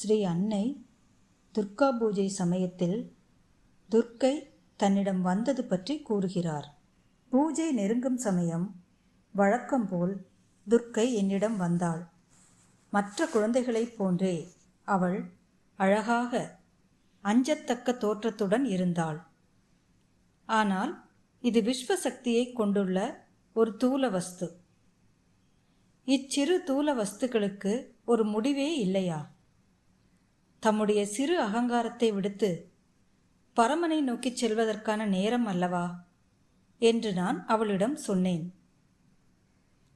ஸ்ரீ அன்னை துர்கா பூஜை சமயத்தில் துர்க்கை தன்னிடம் வந்தது பற்றி கூறுகிறார். பூஜை நெருங்கும் சமயம் வழக்கம்போல் துர்க்கை என்னிடம் வந்தாள். மற்ற குழந்தைகளைப் போன்றே அவள் அழகாக அஞ்சத்தக்க தோற்றத்துடன் இருந்தாள். ஆனால் இது விஸ்வசக்தியை கொண்டுள்ள ஒரு தூல வஸ்து. இச்சிறு தூல வஸ்துக்களுக்கு ஒரு முடிவே இல்லையா? தம்முடைய சிறு அகங்காரத்தை விடுத்து பரமனை நோக்கிச் செல்வதற்கான நேரம் அல்லவா? என்று நான் அவளிடம் சொன்னேன்.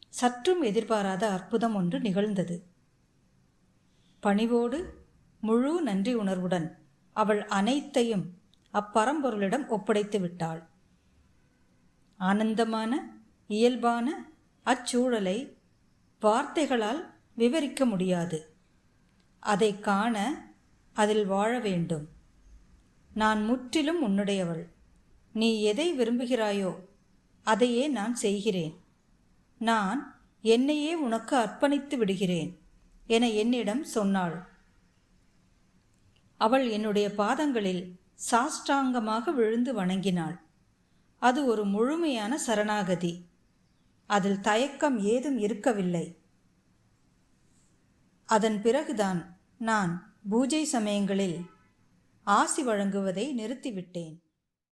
சற்றும் எதிர்பாராத அற்புதம் ஒன்று நிகழ்ந்தது. பணிவோடு முழு நன்றி உணர்வுடன் அவள் அனைத்தையும் அப்பரம்பொருளிடம் ஒப்படைத்து விட்டாள். ஆனந்தமான இயல்பான அச்சூழலை வார்த்தைகளால் விவரிக்க முடியாது. அதை காண அதில் வாழ வேண்டும். நான் முற்றிலும் உன்னுடையவள். நீ எதை விரும்புகிறாயோ அதையே நான் செய்கிறேன். நான் என்னையே உனக்கு அர்ப்பணித்து விடுகிறேன் என என்னிடம் சொன்னாள். அவள் என்னுடைய பாதங்களில் சாஷ்டாங்கமாக விழுந்து வணங்கினாள். அது ஒரு முழுமையான சரணாகதி. அதில் தயக்கம் ஏதும் இருக்கவில்லை. அதன் பிறகுதான் நான் பூஜை சமயங்களில் ஆசி வழங்குவதை நிறுத்திவிட்டேன்.